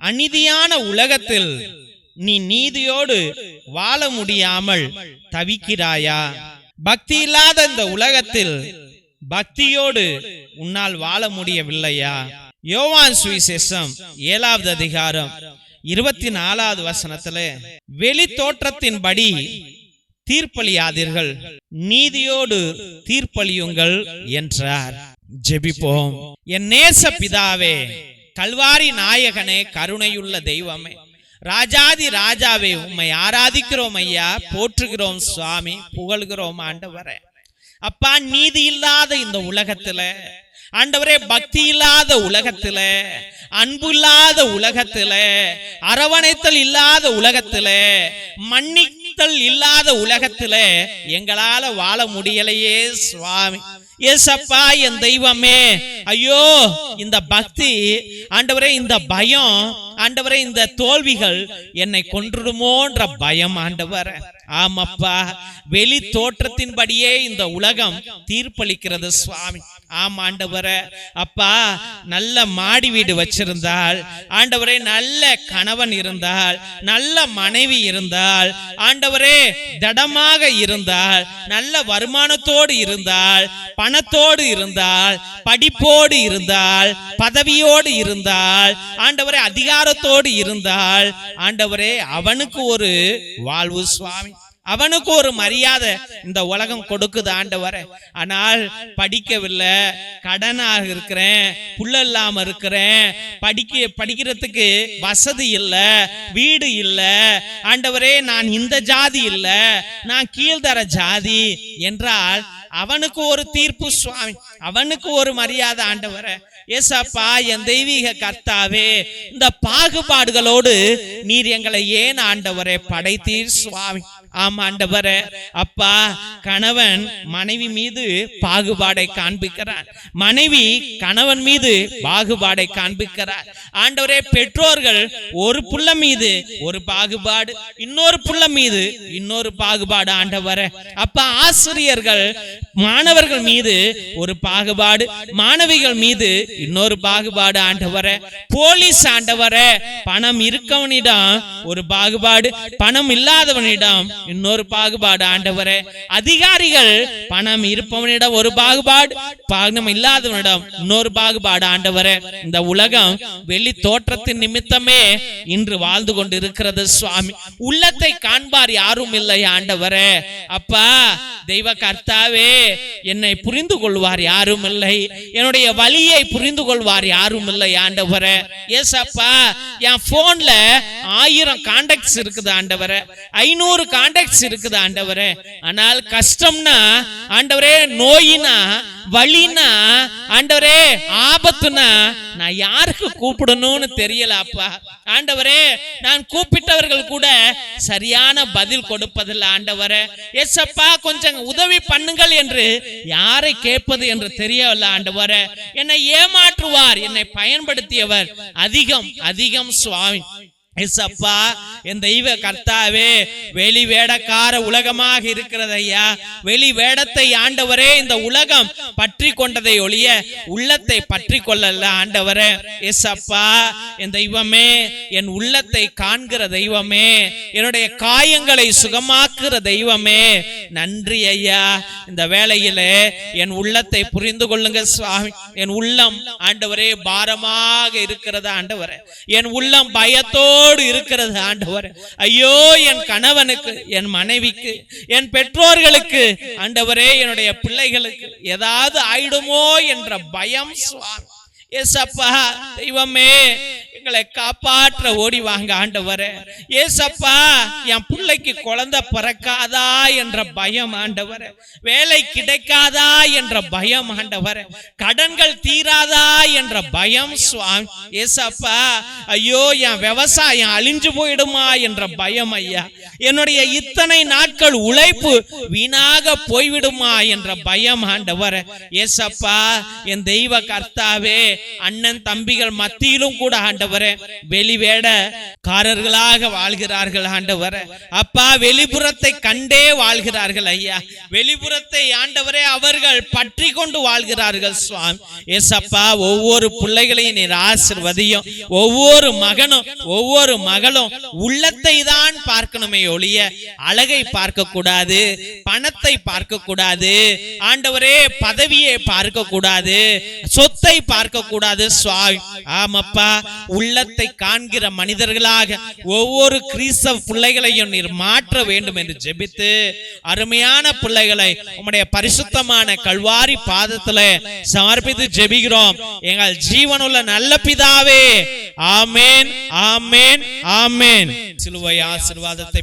அநீதியான உலகத்தில் நீ நீதியோடு வாழ முடியாமல் தவிக்கிறாயா? பக்தி இல்லாத இந்த உலகத்தில் பக்தியோடு உன்னால் வாழ முடியவில்லையா? யோவான் சுவிசேஷம் ஏழாவது அதிகாரம் இருபத்தி நாலாவது வசனத்துல வெளி தோற்றத்தின்படி தீர்ப்பளியாதீர்கள் நீதியோடு தீர்ப்பளியுங்கள் என்றார். ஜெபிப்போம். என் நேச பிதாவே கல்வாரி நாயகனே கருணையுள்ள தெய்வமே. ராஜாதி ராஜாவே உம்மை ஆராதிக்கிறோம் ஐயா போற்றுகிறோம் சுவாமி புகழ்கிறோம் ஆண்டவரே. அப்பா நீதி இல்லாத இந்த உலகத்துல ஆண்டவரே பக்தி இல்லாத உலகத்துல அன்பு இல்லாத உலகத்துல அரவணைத்தல் இல்லாத உலகத்துல மன்னித்தல் இல்லாத உலகத்துல எங்களால வாழ முடியலையே சுவாமி. ஏசப்பா என் தெய்வமே. ஐயோ இந்த பக்தி ஆண்டவரே இந்த பயம் ஆண்டவரே இந்த தோல்விகள் என்னை கொன்றுடுமோன்ற பயம் ஆண்டவர். ஆமப்பா வெளி தோற்றத்தின்படியே இந்த உலகம் தீர்ப்பளிக்கிறது சுவாமி. ஆம் ஆண்டவரே. அப்பா நல்ல மாடி வீடு வச்சிருந்தால் ஆண்டவரே நல்ல கணவன் இருந்தால் நல்ல மனைவி இருந்தால் ஆண்டவரே திடமாக இருந்தால் நல்ல வருமானத்தோடு இருந்தால் பணத்தோடு இருந்தால் படிப்போடு இருந்தால் பதவியோடு இருந்தால் ஆண்டவரே அதிகாரத்தோடு இருந்தால் ஆண்டவரே அவனுக்கு ஒரு வாழ்வு சுவாமி. அவனுக்கு ஒரு மரியாதை இந்த உலகம் கொடுக்குது ஆண்டவர. ஆனால் படிக்கவில்லை. கடனாக இருக்கிறேன். புள்ள இல்லாம இருக்கிறேன். படிக்க படிக்கிறதுக்கு வசதி இல்லை. வீடு இல்லை. ஆண்டவரே நான் இந்த ஜாதி இல்லை. நான் கீழ்தர ஜாதி என்றால் அவனுக்கு ஒரு தீர்ப்பு சுவாமி. அவனுக்கு ஒரு மரியாதை ஆண்டவர. ஏசப்பா என் தெய்வீக கர்த்தாவே இந்த பாகுபாடுகளோடு நீர் எங்களை ஏன் ஆண்டவரே படைத்தீர் சுவாமி. ஆமா ஆண்டவரே. அப்பா கணவன் மனைவி மீது பாகுபாடை காண்பிக்கிறார். மனைவி கணவன் மீது பாகுபாடை காண்பிக்கிறார். ஆண்டவரே பெற்றோர்கள் ஒரு புள்ள மீது ஒரு பாகுபாடு இன்னொரு புள்ள மீது இன்னொரு பாகுபாடு ஆண்டவரே. அப்பா ஆசிரியர்கள் மாணவர்கள் மீது ஒரு பாகுபாடு மாணவிகள் மீது இன்னொரு பாகுபாடு ஆண்டவரே. போலீஸ் ஆண்டவரே பணம் இருக்கவனிடம் ஒரு பாகுபாடு பணம் இல்லாதவனிடம் இன்னொரு பாகுபாடு ஆண்டவரே. அதிகாரிகள் பணம் இருப்பவனிடம் ஒரு பாகுபாடு பணம் இல்லாதவனிடம் இன்னொரு பாகுபாடு ஆண்டவரே. இந்த உலகம் வெளி தோற்றத்தின் நிமித்தமே இன்று வாழ்ந்து கொண்டு இருக்கிறது சுவாமி. உள்ளத்தை காண்பார் யாரும் இல்லை ஆண்டவரே. அப்பா தெய்வ கர்த்தாவே என்னை புரிந்து கொள்வார் யாரும் இல்லை. என்னுடைய வழியை புரிந்து கொள்வார் யாரும் இல்லை ஆண்டவரே. ஏசப்பா என் போன்ல ஆயிரம் கான்டாக்ட்ஸ் இருக்குது ஆண்டவரே. ஐநூறு கான்டாக்ட்ஸ் இருக்குது ஆண்டவரே. ஆனால் கஷ்டம்னா ஆண்டவரே நோயினா வழினா ஆண்டவரே ஆபத்துனா நான் யாருக்கு கூப்பிடணும்னு தெரியல அப்பா. ஆண்டவரே நான் கூப்பிட்டவர்கள் கூட சரியான பதில் கொடுப்பதில்லை ஆண்டவரே. எஸ்அப்பா கொஞ்சம் உதவி பண்ணுங்கள் என்று யாரை கேட்பது என்று தெரியவில்லை ஆண்டவரே. என்னை ஏமாற்றுவார் என்னை பயன்படுத்தியவர் அதிகம் அதிகம் சுவாமி. இசப்பா என் தெய்வ கர்த்தாவே வெளி வேடக்கார உலகமாக இருக்கிறது ஐயா. வெளி வேடத்தை ஆண்டவரே இந்த உலகம் பற்றி கொண்டதை ஒழிய உள்ளத்தை பற்றி கொள்ளல ஆண்டவரே. எஸ்அப்பா என் தெய்வமே என் உள்ளத்தை காண்கிற தெய்வமே என்னுடைய காயங்களை சுகமாக்குற தெய்வமே. நன்றி ஐயா. இந்த வேளையிலே என் உள்ளத்தை புரிந்து கொள்ளுங்க சுவாமி. என் உள்ளம் ஆண்டவரே பாரமாக இருக்கிறது ஆண்டவரே. என் உள்ளம் பயத்தோடு இருக்கிறது ஆண்டவர். ஐயோ என் கணவனுக்கு என் மனைவிக்கு என் பெற்றோர்களுக்கு ஆண்டவரே என்னுடைய பிள்ளைகளுக்கு ஏதாவது ஆயிடுமோ என்ற பயம் சுவாமி. ஏசப்பா தெய்வமே எங்களை காப்பாற்ற ஓடி வாங்க ஆண்டவர. ஏசப்பா என் பிள்ளைக்கு குழந்தை பிறக்காதா என்ற பயம் ஆண்டவர. வேலை கிடைக்காதா என்ற பயம் ஆண்டவர. கடன்கள் தீராதா என்ற பயம் சுவாமி ஏசப்பா ஐயோ என் விவசாயம் அழிஞ்சு போயிடுமா என்ற பயம் ஐயா. என்னுடைய இத்தனை நாட்கள் உழைப்பு வீணாக போய்விடுமா என்ற பயம் ஆண்டவர். ஏசப்பா என் தெய்வ கர்த்தாவே அண்ணன் தம்பிகள் மத்தியிலும் கூட ஆண்டவர் வெளிவேட காரர்களாக வாழ்கிறார்கள் ஆண்டவர. அப்பா வெளிப்புறத்தை கண்டே வாழ்கிறார்கள் ஐயா. வெளிப்புறத்தை ஆண்டவரே அவர்கள் பற்றி கொண்டு வாழ்கிறார்கள் சுவாமி. ஏசப்பா ஒவ்வொரு பிள்ளைகளையும் நீர் ஆசிர்வதியும். ஒவ்வொரு மகனும் ஒவ்வொரு மகளும் உள்ளத்தை தான் பார்க்கணுமே ஒழிய அழகை பார்க்க கூடாது பணத்தை பார்க்க கூடாது ஆண்டவரே பதவியை பார்க்க கூடாது சொத்தை பார்க்க கூடாது சுவாமி. ஆமாப்பா உள்ளத்தை காண்கிற மனிதர்களாக ஒவ்வொரு கிறிஸ்தவ பிள்ளைகளையும் நீர் மாற்ற வேண்டும் என்று ஜெபித்து அருமையான பிள்ளைகளை உம்முடைய பரிசுத்தமான கல்வாரி பாதத்துல சமர்ப்பித்து ஜெபிக்கிறோம். எங்கள் ஜீவனுள்ள நல்ல பிதாவே ஆமேன் ஆமேன் ஆமேன். சிலுவை ஆசீர்வாதத்தை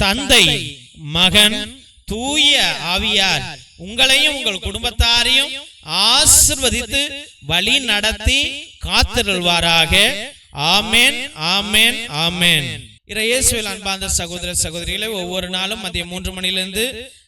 தந்தை மகன் தூய ஆவியார். உங்களையும் உங்கள் குடும்பத்தாரையும் ஆசிர்வதித்து வழி நடத்தி காத்திருள்வாராக. ஆமேன் ஆமேன் ஆமேன் இறையேசுவில் அன்பார்ந்த சகோதர சகோதரிகளை ஒவ்வொரு நாளும் மதியம் மூன்று மணியிலிருந்து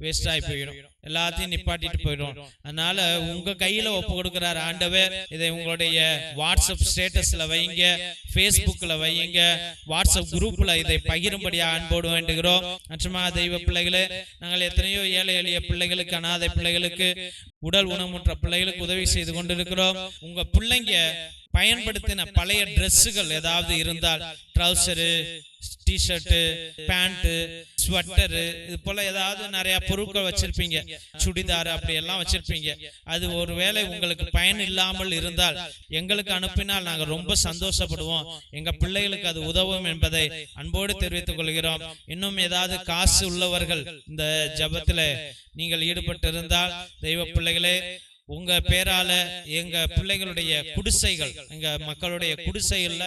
வேஸ்ட் ஆகி போயிடும். எல்லாத்தையும் நிப்பாட்டிட்டு போயிடும். அதனால உங்க கையில ஒப்பு கொடுக்கிறார் ஆண்டவர். இதை உங்களுடைய வாட்ஸ்அப் ஸ்டேட்டஸ்ல வைங்க. ஃபேஸ்புக்ல வைங்க. வாட்ஸ்அப் குரூப்ல இதை பகிரும்படியா அன்போடு வேண்டுகிறோம். மற்றும் தெய்வ பிள்ளைகளே நாங்கள் எத்தனையோ ஏழை எளிய பிள்ளைகளுக்கு அனாதை பிள்ளைகளுக்கு உடல் ஊனமுற்ற பிள்ளைகளுக்கு உதவி செய்து கொண்டிருக்கிறோம். உங்க பிள்ளைங்க பயன்படுத்தின பழைய ட்ரெஸ்ஸுகள் ஏதாவது இருந்தால் ட்ரௌசரு டிஷர்ட்டு பேண்ட்டு ஸ்வெட்டரு இது போல ஏதாவது நிறைய பொருட்கள் வச்சிருப்பீங்க. சுடிதார் அப்படி எல்லாம் வச்சிருப்பீங்க. அது ஒருவேளை உங்களுக்கு பயன் இல்லாமல் இருந்தால் எங்களுக்கு அனுப்பினால் நாங்கள் ரொம்ப சந்தோஷப்படுவோம். எங்க பிள்ளைகளுக்கு அது உதவும் என்பதை அன்போடு தெரிவித்துக் கொள்கிறோம். இன்னும் ஏதாவது காசு உள்ளவர்கள் இந்த ஜபத்துல நீங்கள் ஈடுபட்டு இருந்தால் தெய்வ பிள்ளைகளே உங்க பேரால எங்க பிள்ளைகளுடைய குடிசைகள் எங்க மக்களுடைய குடிசைகள்ல